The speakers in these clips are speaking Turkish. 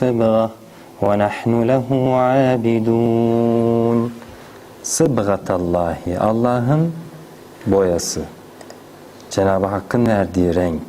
صبغة ونحن له عابدون Sıbgatallahi Allah'ın boyası. Cenab-ı Hakk'ın verdiği renk.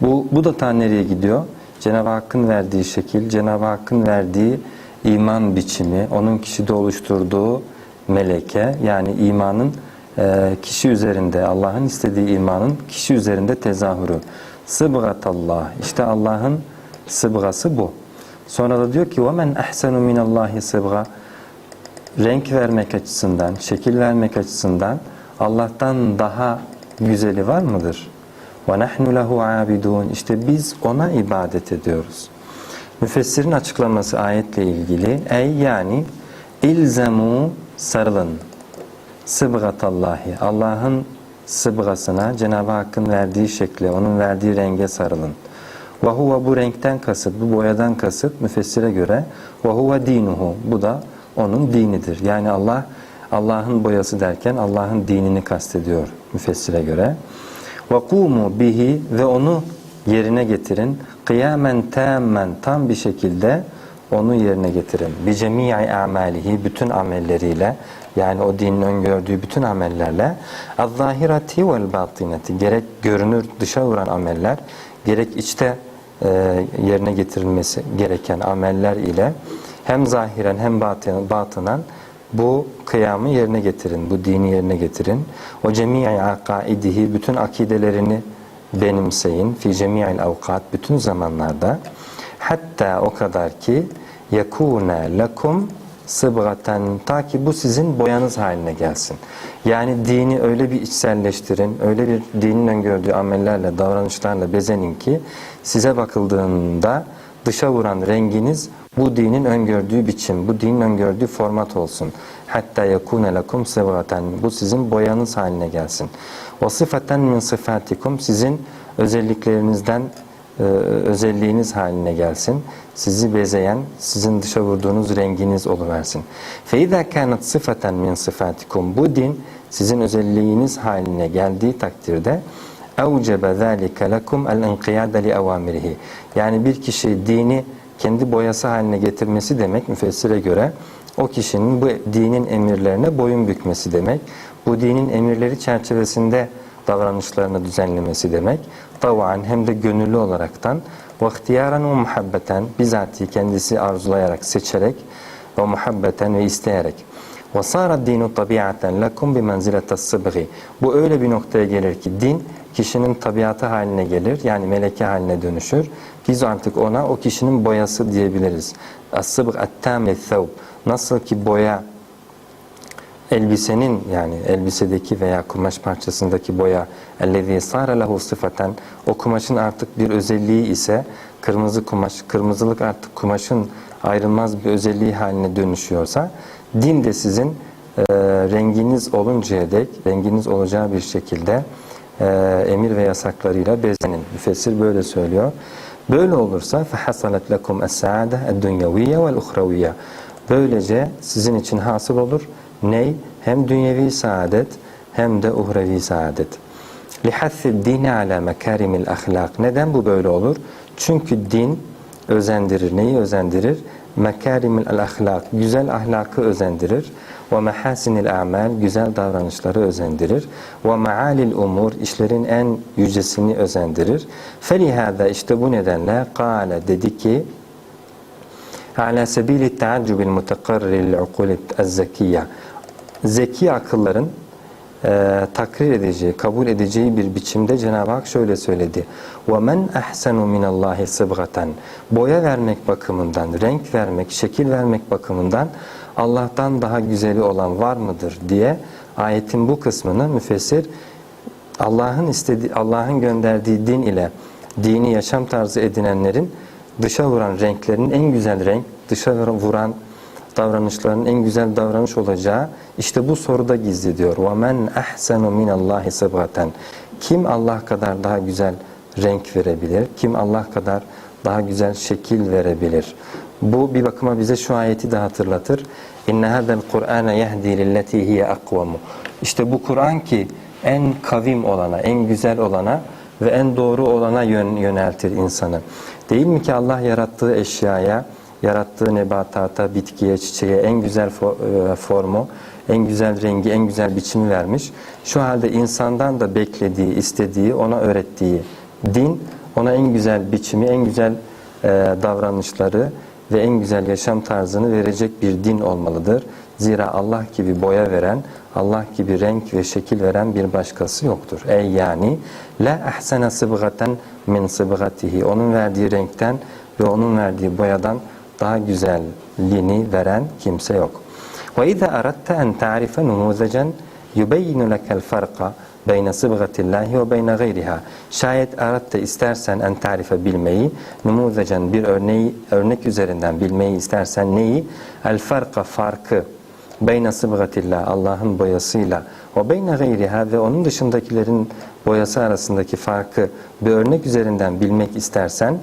Bu, bu da ta nereye gidiyor? Cenab-ı Hakk'ın verdiği şekil, Cenab-ı Hakk'ın verdiği iman biçimi, onun kişide oluşturduğu meleke yani imanın e, kişi üzerinde, Allah'ın istediği imanın kişi üzerinde tezahürü. Sıbgatallah. İşte Allah'ın sıbgası bu. Sonra da diyor ki وَمَنْ أَحْسَنُ مِنَ اللّٰهِ صِبْغَ Renk vermek açısından, şekil vermek açısından Allah'tan daha güzeli var mıdır? وَنَحْنُ لَهُ عَابِدُونَ İşte biz ona ibadet ediyoruz. Müfessirin açıklaması ayetle ilgili ey yani ilzemu sarılın sıbgatallahi Allah'ın sıbgasına Cenab-ı Hakk'ın verdiği şekle onun verdiği renge sarılın. Ve huve bu renkten kasıt, bu boyadan kasıt müfessire göre ve huve dinuhu. Bu da onun dinidir. Yani Allah Allah'ın boyası derken Allah'ın dinini kastediyor müfessire göre. Ve kumu bihi ve onu yerine getirin. Kıyamen tammen tam bir şekilde onu yerine getirin. Bi cemii amalihi bütün amelleriyle yani o dinin öngördüğü bütün amellerle az-zahirati vel batinati gerek görünür dışa vuran ameller gerek içte yerine getirilmesi gereken ameller ile hem zahiren hem batınan bu kıyamı yerine getirin, bu dini yerine getirin. O cemii akaidihi bütün akidelerini benimseyin fi cemi'il avkat bütün zamanlarda hatta o kadar ki yekune lekum sıbgaten ta ki bu sizin boyanız haline gelsin. Yani dini öyle bir içselleştirin, öyle bir dinin öngördüğü amellerle, davranışlarla bezenin ki size bakıldığında dışa vuran renginiz bu dinin öngördüğü biçim, bu dinin öngördüğü format olsun. Hatta yekune lekum sıbgaten bu sizin boyanız haline gelsin. O sıfaten min sıfatikum sizin özelliklerinizden e, özelliğiniz haline gelsin. Sizi bezeyen, sizin dışa vurduğunuz renginiz oluversin. فَاِذَا كَانَتْ صِفَةً min sıfatikum Bu din sizin özelliğiniz haline geldiği takdirde اَوْجَبَ ذَٰلِكَ لَكُمْ الْاِنْقِيَادَ لِأَوَامِرِهِ Yani bir kişi dini kendi boyası haline getirmesi demek müfessire göre o kişinin bu dinin emirlerine boyun bükmesi demek. Bu dinin emirleri çerçevesinde davranışlarını düzenlemesi demek. Tavaen hem de gönüllü olaraktan ve ihtiyaran ve muhabbeten bizatihi kendisi arzulayarak, seçerek ve muhabbeten ve isteyerek. Ve sara dinu tabiaten lekum bi menziletes sıbghi. Bu öyle bir noktaya gelir ki din kişinin tabiatı haline gelir. Yani meleke haline dönüşür. Biz artık ona o kişinin boyası diyebiliriz. As-sıbg et-tam Nasıl ki boya elbisenin yani elbisedeki veya kumaş parçasındaki boya ellezî sâre lehu sıfaten o kumaşın artık bir özelliği ise kırmızı kumaş, kırmızılık artık kumaşın ayrılmaz bir özelliği haline dönüşüyorsa din de sizin e, renginiz oluncaya dek renginiz olacağı bir şekilde e, emir ve yasaklarıyla bezenin. Müfessir böyle söylüyor. Böyle olursa فَحَصَلَتْ لَكُمْ السَّعَادَةِ الدُّنْيَوِيَّ وَالْاُخْرَوِيَّ Böylece sizin için hasıl olur. Ney? Hem dünyevi saadet hem de uhrevi saadet. لِحَثِّ الدِّينِ عَلَى مَكَارِمِ الْأَخْلَاقِ Neden bu böyle olur? Çünkü din özendirir. Neyi özendirir? Mekarimil ahlak, güzel ahlakı özendirir. Ve mehasinil amel, güzel davranışları özendirir. Ve maalil umur, işlerin en yücesini özendirir. Felihâda işte bu nedenle kâle dedi ki ala sebili teaccubil mutekarril ukulit zekiye zeki akılların e, takrir edeceği, kabul edeceği bir biçimde Cenab-ı Hak şöyle söyledi. وَمَنْ أَحْسَنُ مِنَ اللّٰهِ صِبْغَةً Boya vermek bakımından, renk vermek, şekil vermek bakımından Allah'tan daha güzeli olan var mıdır diye ayetin bu kısmını müfessir Allah'ın istediği, Allah'ın gönderdiği din ile dini yaşam tarzı edinenlerin dışa vuran renklerin en güzel renk, dışa vuran davranışların en güzel davranış olacağı işte bu soruda gizli diyor. وَمَنْ أَحْسَنُ مِنَ اللّٰهِ صِبْغَةً Kim Allah kadar daha güzel renk verebilir? Kim Allah kadar daha güzel şekil verebilir? Bu bir bakıma bize şu ayeti de hatırlatır. اِنَّ هَذَا الْقُرْآنَ يَهْدِي لِلَّتِي هِيَ أَقْوَمُ İşte bu Kur'an ki en kavim olana, en güzel olana ve en doğru olana yön, yöneltir insanı. Değil mi ki Allah yarattığı eşyaya, yarattığı nebatata, bitkiye, çiçeğe en güzel e, formu, en güzel rengi, en güzel biçimi vermiş. Şu halde insandan da beklediği, istediği, ona öğrettiği din, ona en güzel biçimi, en güzel e, davranışları ve en güzel yaşam tarzını verecek bir din olmalıdır. Zira Allah gibi boya veren, Allah gibi renk ve şekil veren bir başkası yoktur. Ey yani la ahsana sıbgaten min sıbgatihi. Onun verdiği renkten ve onun verdiği boyadan daha güzelliğini veren kimse yok. Ve izâ aratta en ta'rife numuzecen yubeyyinu lekel farka beyne sıbgatillahi ve beyne gayriha. Şayet aratta istersen en tarife bilmeyi, numuzecen bir örneği, örnek üzerinden bilmeyi istersen neyi? El farka farkı beyne sıbgatillah Allah'ın boyasıyla ve beyne gayriha ve onun dışındakilerin boyası arasındaki farkı bir örnek üzerinden bilmek istersen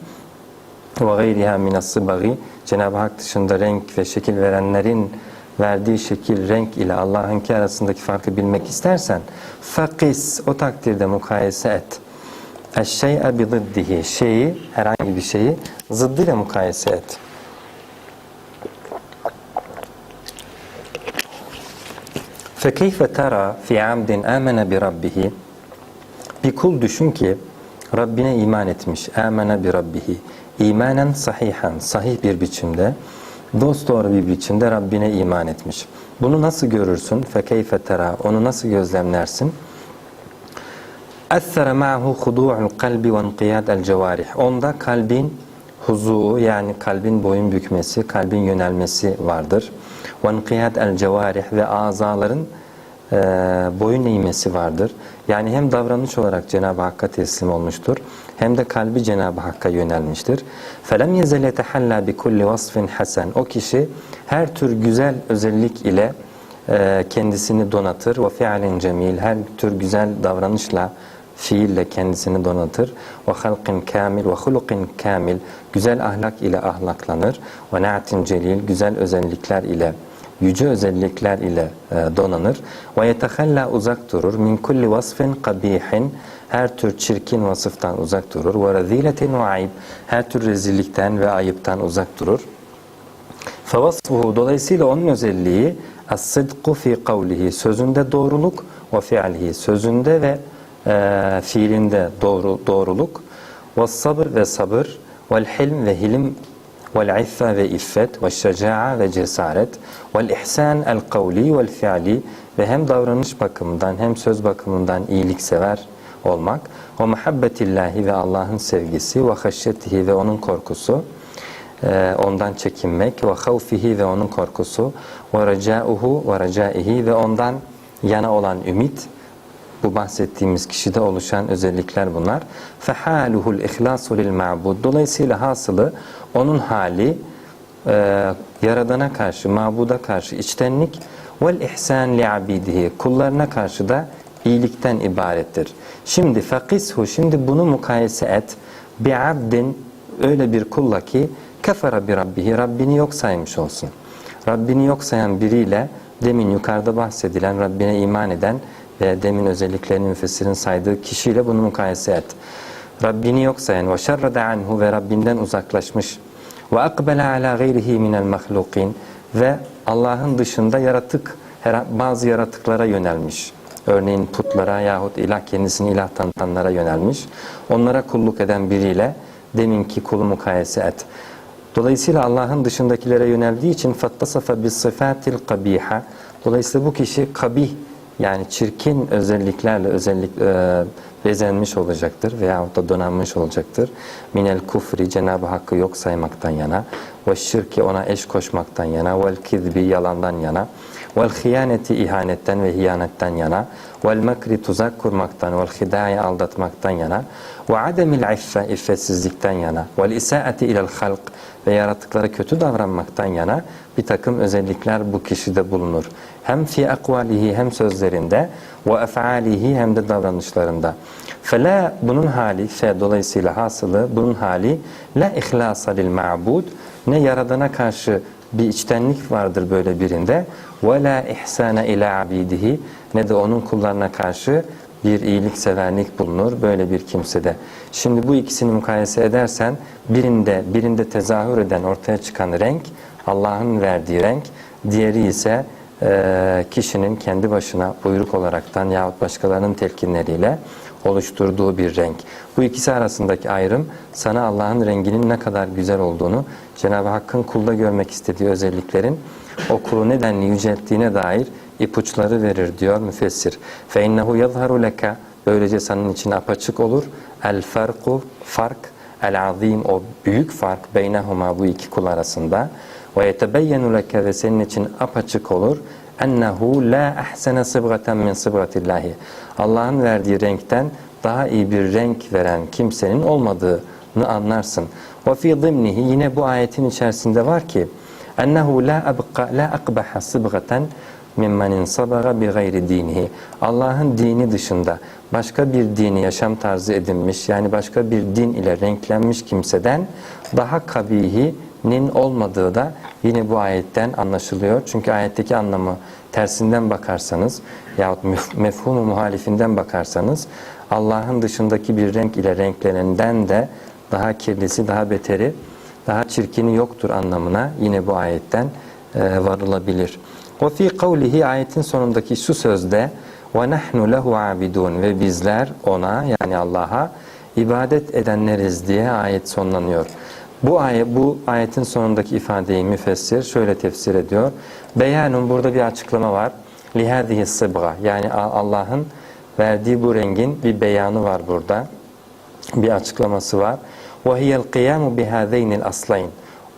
ve gayriha minassıbagi Cenab-ı Hak dışında renk ve şekil verenlerin verdiği şekil, renk ile Allah'ınki arasındaki farkı bilmek istersen fakis o takdirde mukayese et. Eşşey'e bi ziddihi şeyi, herhangi bir şeyi zıddıyla mukayese et. Fekeyfe tera fi amdin amene bi rabbihi bir kul düşün ki Rabbine iman etmiş. Amene bi rabbihi. İmanen sahihan, sahih bir biçimde, dosdoğru bir biçimde Rabbine iman etmiş. Bunu nasıl görürsün? Fekeyfe tera. Onu nasıl gözlemlersin? Essere ma'hu hudu'ul kalbi ve inqiyad el cevarih. Onda kalbin huzuu yani kalbin boyun bükmesi, kalbin yönelmesi vardır. Ve inqiyad el cevarih ve azaların e, boyun eğmesi vardır. Yani hem davranış olarak Cenab-ı Hakk'a teslim olmuştur hem de kalbi Cenab-ı Hakk'a yönelmiştir. فَلَمْ يَزَلْ يَتَحَلَّى بِكُلِّ وَصْفٍ حَسَنٍ O kişi her tür güzel özellik ile e, kendisini donatır. وَفِعَلٍ cemil Her tür güzel davranışla, fiille kendisini donatır. وَخَلْقٍ kamil وَخُلُقٍ kamil Güzel ahlak ile ahlaklanır. وَنَعْتٍ celil Güzel özellikler ile yüce özellikler ile e, donanır. Ve yetehalla uzak durur. Min kulli vasfin kabihin her tür çirkin vasıftan uzak durur. Ve reziletin ve ayıp her tür rezillikten ve ayıptan uzak durur. Fevasfuhu dolayısıyla onun özelliği as-sıdku fi kavlihi sözünde doğruluk ve fi'lihi sözünde ve e, fiilinde doğru, doğruluk ve sabır ve sabır vel hilm ve hilim vel iffe ve iffet ve şeca'a ve cesaret. Vel ihsan el kavli vel fi'li ve hem davranış bakımından hem söz bakımından iyiliksever olmak. Ve muhabbetillahi ve Allah'ın sevgisi ve haşyetihi ve onun korkusu. E, ondan çekinmek ve havfihi ve onun korkusu. Ve recauhu ve recaihi ve ondan yana olan ümit bu bahsettiğimiz kişide oluşan özellikler bunlar. İhlasu lil ma'bud. Dolayısıyla hasılı onun hali e, yaradana karşı, mabuda karşı içtenlik vel ihsan abidihi. Kullarına karşı da iyilikten ibarettir. Şimdi fakishu şimdi bunu mukayese et bi abdin öyle bir kulla ki kefara bi rabbihi Rabbini yok saymış olsun. Rabbini yok sayan biriyle demin yukarıda bahsedilen Rabbine iman eden ve demin özelliklerini müfessirin saydığı kişiyle bunu mukayese et. Rabbini yok sayan ve şerrede anhu ve Rabbinden uzaklaşmış ve akbele ala gayrihi minel mahlukin ve Allah'ın dışında yaratık bazı yaratıklara yönelmiş. Örneğin putlara yahut ilah kendisini ilah tanıtanlara yönelmiş. Onlara kulluk eden biriyle deminki kulu mukayese et. Dolayısıyla Allah'ın dışındakilere yöneldiği için fattasafa bis sıfatil kabiha. Dolayısıyla bu kişi kabih yani çirkin özelliklerle özellik e, bezenmiş olacaktır veyahut da donanmış olacaktır. Minel kufri Cenab-ı Hakk'ı yok saymaktan yana ve şirki ona eş koşmaktan yana vel kizbi yalandan yana vel hıyaneti ihanetten ve hiyanetten yana vel mekri tuzak kurmaktan vel hidaya aldatmaktan yana ve ademil iffe iffetsizlikten yana vel isaati ilel halk ve yaratıklara kötü davranmaktan yana bir takım özellikler bu kişide bulunur. Hem fi akvalihi hem sözlerinde ve efalihi hem de davranışlarında. Fela bunun hali, fe dolayısıyla hasılı bunun hali la ihlasa lil ma'bud ne yaradana karşı bir içtenlik vardır böyle birinde ve la ihsana ila abidihi ne de onun kullarına karşı bir iyilikseverlik bulunur böyle bir kimsede. Şimdi bu ikisini mukayese edersen birinde birinde tezahür eden ortaya çıkan renk Allah'ın verdiği renk, diğeri ise e, kişinin kendi başına buyruk olaraktan yahut başkalarının telkinleriyle oluşturduğu bir renk. Bu ikisi arasındaki ayrım sana Allah'ın renginin ne kadar güzel olduğunu, Cenab-ı Hakk'ın kulda görmek istediği özelliklerin o kulu nedenli yücelttiğine dair ipuçları verir diyor müfessir. Fe innehu yadharu leke böylece senin için apaçık olur. El farku fark el azim o büyük fark beynehuma bu iki kul arasında ve yetebeyyenu leke ve senin için apaçık olur ennehu la ahsene sıbgaten min sıbgatillahi Allah'ın verdiği renkten daha iyi bir renk veren kimsenin olmadığını anlarsın. Ve fi yine bu ayetin içerisinde var ki ennehu la abqa la akbaha sıbgaten mimmen insabaga bi gayri dinihi. Allah'ın dini dışında başka bir dini yaşam tarzı edinmiş yani başka bir din ile renklenmiş kimseden daha kabihinin olmadığı da yine bu ayetten anlaşılıyor. Çünkü ayetteki anlamı tersinden bakarsanız yahut mef- mefhumu muhalifinden bakarsanız Allah'ın dışındaki bir renk ile renklenenden de daha kirlisi, daha beteri, daha çirkini yoktur anlamına yine bu ayetten e, varılabilir. Ve fi kavlihi ayetin sonundaki şu sözde ve nahnu lehu ve bizler ona yani Allah'a ibadet edenleriz diye ayet sonlanıyor. Bu ayet bu ayetin sonundaki ifadeyi müfessir şöyle tefsir ediyor. Beyanun burada bir açıklama var. Lihadihi sıbga yani Allah'ın verdiği bu rengin bir beyanı var burada. Bir açıklaması var. Ve hiyel kıyamu bihazeynil aslayn.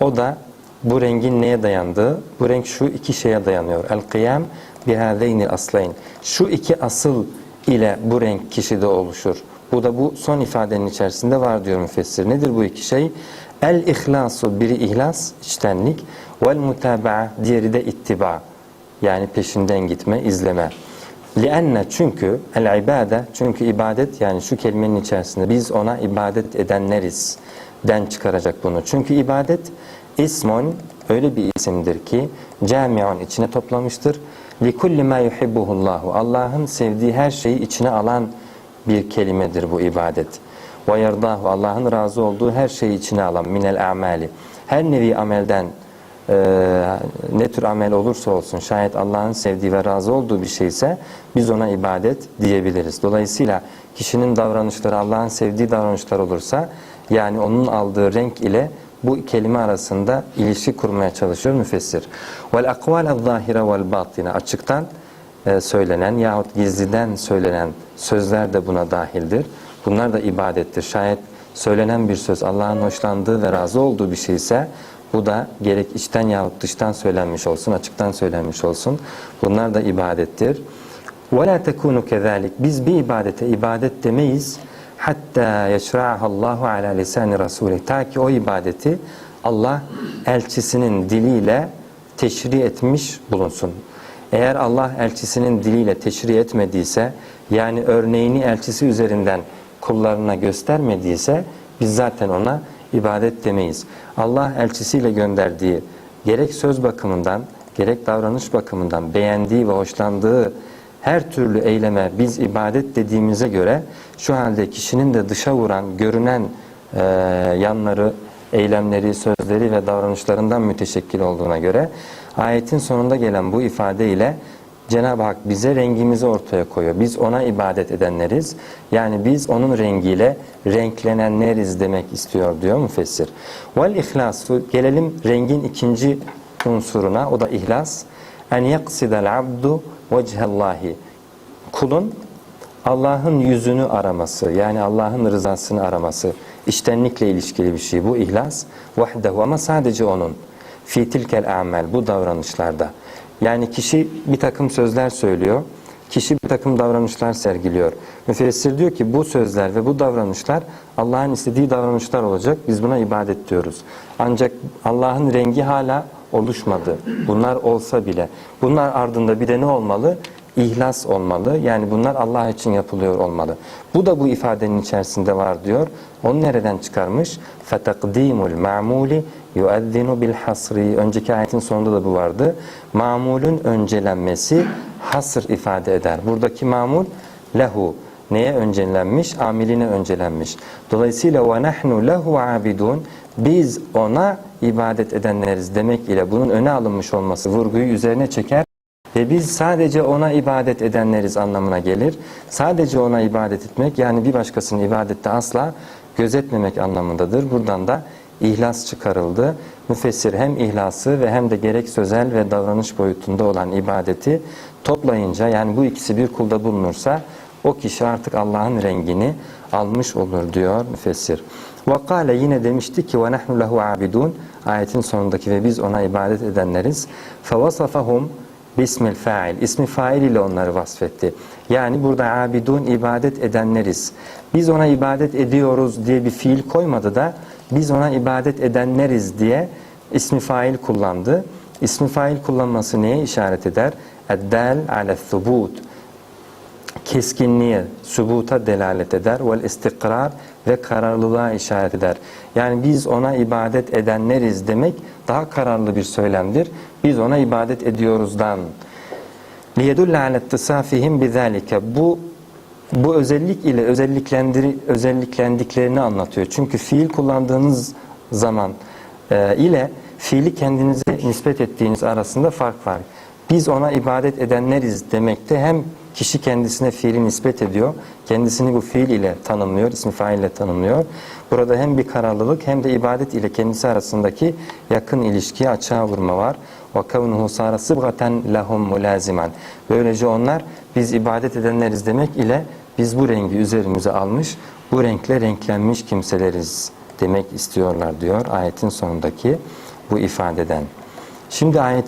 O da bu rengin neye dayandığı? Bu renk şu iki şeye dayanıyor. El kıyam bihazeynil aslayn. Şu iki asıl ile bu renk kişide oluşur. Bu da bu son ifadenin içerisinde var diyor müfessir. Nedir bu iki şey? El ihlasu biri ihlas, içtenlik. Vel mutaba'a diğeri de ittiba. Yani peşinden gitme, izleme. Lianne çünkü el ibade çünkü ibadet yani şu kelimenin içerisinde biz ona ibadet edenleriz den çıkaracak bunu. Çünkü ibadet ismun öyle bir isimdir ki camiun içine toplamıştır. Li kulli ma yuhibbuhullahu Allah'ın sevdiği her şeyi içine alan bir kelimedir bu ibadet. Ve Allah'ın razı olduğu her şeyi içine alan minel amali. Her nevi amelden e, ne tür amel olursa olsun şayet Allah'ın sevdiği ve razı olduğu bir şeyse biz ona ibadet diyebiliriz. Dolayısıyla kişinin davranışları Allah'ın sevdiği davranışlar olursa yani onun aldığı renk ile bu kelime arasında ilişki kurmaya çalışıyor müfessir. Vel akval zahire vel batine açıktan e, söylenen yahut gizliden söylenen sözler de buna dahildir. Bunlar da ibadettir. Şayet söylenen bir söz Allah'ın hoşlandığı ve razı olduğu bir şeyse bu da gerek içten yahut dıştan söylenmiş olsun, açıktan söylenmiş olsun. Bunlar da ibadettir. وَلَا تَكُونُ كَذَٰلِكَ Biz bir ibadete ibadet demeyiz. Hatta yeşra'aha Allahu ala lisani Rasulih. Ta ki o ibadeti Allah elçisinin diliyle teşri etmiş bulunsun. Eğer Allah elçisinin diliyle teşri etmediyse, yani örneğini elçisi üzerinden kullarına göstermediyse, biz zaten ona ibadet demeyiz. Allah elçisiyle gönderdiği gerek söz bakımından, gerek davranış bakımından beğendiği ve hoşlandığı her türlü eyleme biz ibadet dediğimize göre şu halde kişinin de dışa vuran, görünen e, yanları, eylemleri, sözleri ve davranışlarından müteşekkil olduğuna göre ayetin sonunda gelen bu ifade ile Cenab-ı Hak bize rengimizi ortaya koyuyor. Biz ona ibadet edenleriz. Yani biz onun rengiyle renklenenleriz demek istiyor diyor müfessir. Vel ihlas. Gelelim rengin ikinci unsuruna. O da ihlas. En yaksidel abdu vecehallahi. Kulun Allah'ın yüzünü araması yani Allah'ın rızasını araması iştenlikle ilişkili bir şey. Bu ihlas vahdehu. Ama sadece onun. Fi tilkel amel bu davranışlarda. Yani kişi bir takım sözler söylüyor kişi bir takım davranışlar sergiliyor. Müfessir diyor ki bu sözler ve bu davranışlar Allah'ın istediği davranışlar olacak biz buna ibadet diyoruz. Ancak Allah'ın rengi hala oluşmadı bunlar olsa bile bunlar ardında bir de ne olmalı ihlas olmalı. Yani bunlar Allah için yapılıyor olmalı. Bu da bu ifadenin içerisinde var diyor. Onu nereden çıkarmış? فَتَقْدِيمُ الْمَعْمُولِ يُؤَذِّنُ بِالْحَصْرِ Önceki ayetin sonunda da bu vardı. Mamulün öncelenmesi hasır ifade eder. Buradaki mamul lehu neye öncelenmiş? Amiline öncelenmiş. Dolayısıyla ve nahnu lehu abidun biz ona ibadet edenleriz demek ile bunun öne alınmış olması vurguyu üzerine çeker ve biz sadece ona ibadet edenleriz anlamına gelir. Sadece ona ibadet etmek yani bir başkasının ibadette asla gözetmemek anlamındadır. Buradan da ihlas çıkarıldı. Müfessir hem ihlası ve hem de gerek sözel ve davranış boyutunda olan ibadeti toplayınca yani bu ikisi bir kulda bulunursa o kişi artık Allah'ın rengini almış olur diyor müfessir. Vakale yine demişti ki ve nahnu lehu abidun ayetin sonundaki ve biz ona ibadet edenleriz. Fevasafahum bismil fail. İsmi fail ile onları vasfetti. Yani burada abidun ibadet edenleriz. Biz ona ibadet ediyoruz diye bir fiil koymadı da biz ona ibadet edenleriz diye ismi fail kullandı. İsmi fail kullanması neye işaret eder? Eddel ale thubut keskinliğe, sübuta delalet eder. Vel istikrar ve kararlılığa işaret eder. Yani biz ona ibadet edenleriz demek daha kararlı bir söylemdir. Biz ona ibadet ediyoruzdan. لِيَدُلَّ عَلَى اتِّصَافِهِمْ بِذَٰلِكَ Bu bu özellik ile özelliklendir, özelliklendiklerini anlatıyor. Çünkü fiil kullandığınız zaman e, ile fiili kendinize nispet ettiğiniz arasında fark var. Biz ona ibadet edenleriz demekte hem kişi kendisine fiili nispet ediyor, kendisini bu fiil ile tanımlıyor, ismi fail ile tanımlıyor. Burada hem bir kararlılık hem de ibadet ile kendisi arasındaki yakın ilişkiye açığa vurma var. وَكَوْنُهُ صَارَ صِبْغَةً لَهُمْ مُلَازِمًا Böylece onlar biz ibadet edenleriz demek ile biz bu rengi üzerimize almış, bu renkle renklenmiş kimseleriz demek istiyorlar diyor ayetin sonundaki bu ifadeden. Şimdi ayet